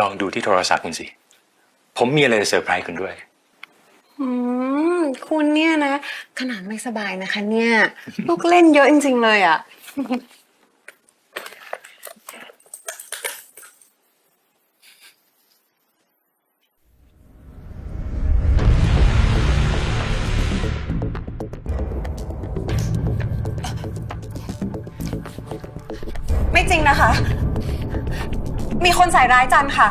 ลองดูที่โทรศัพท์คุณสิ ผมมีอะไรจะเซอร์ไพรส์คุณด้วย อืม คุณเนี่ยนะ ขนาดไม่สบายนะคะเนี่ย ลูกเล่นเยอะจริง ๆ เลยอะ ไม่จริงนะคะ มีคนใส่ร้ายจันค่ะ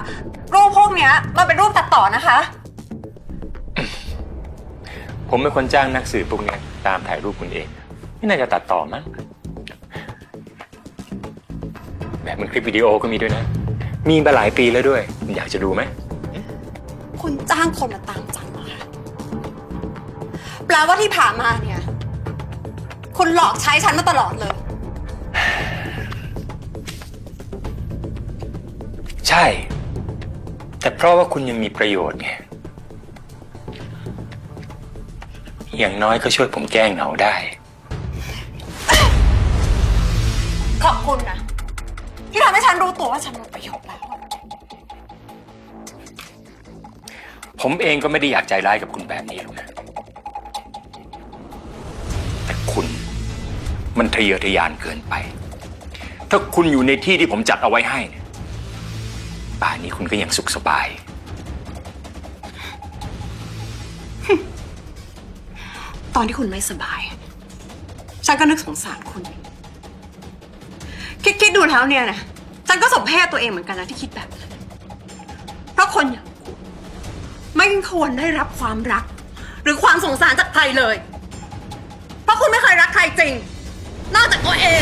รูปพวกเนี้ยมันเป็นรูปตัดต่อนะคะ ผมเป็นคนจ้างนักสืบพวกเนี้ยตามถ่ายรูปคุณเอง ไม่น่าจะตัดต่อมั้งแบบมันคลิปวิดีโอก็มีด้วยนะ มีมาหลายปีแล้วด้วยคุณอยากจะดูไหมคุณจ้างคนมาตามจันเหรอคะแปลว่าที่ผ่านมาเนี่ย คุณหลอกใช้ฉันมาตลอดเลย ใช่ แต่เพราะว่าคุณยังมีประโยชน์ไง อย่างน้อยก็ช่วยผมแก้เหงาได้ ขอบคุณนะ ที่ทำให้ฉันรู้ตัวว่าฉันหมดประโยชน์แล้ว ผมเองก็ไม่ได้อยากใจร้ายกับคุณแบบนี้หรอกนะ แต่คุณมันทะเยอทะยานเกินไป ถ้าคุณอยู่ในที่ที่ผมจัดเอาไว้ให้เนี่ย ป่านนี้คุณก็ยังสุขสบาย ตอนที่คุณไม่สบาย ฉันก็นึกสงสารคุณ คิดคิดดูแล้วเนี่ยนะฉันก็สมเพศตัวเองเหมือนกันนะที่คิดแบบนั้นเพราะคนอย่างคุณไม่ควรได้รับความรัก หรือความสงสารจากใครเลย เพราะคุณไม่เคยรักใครจริง นอกจากตัวเอง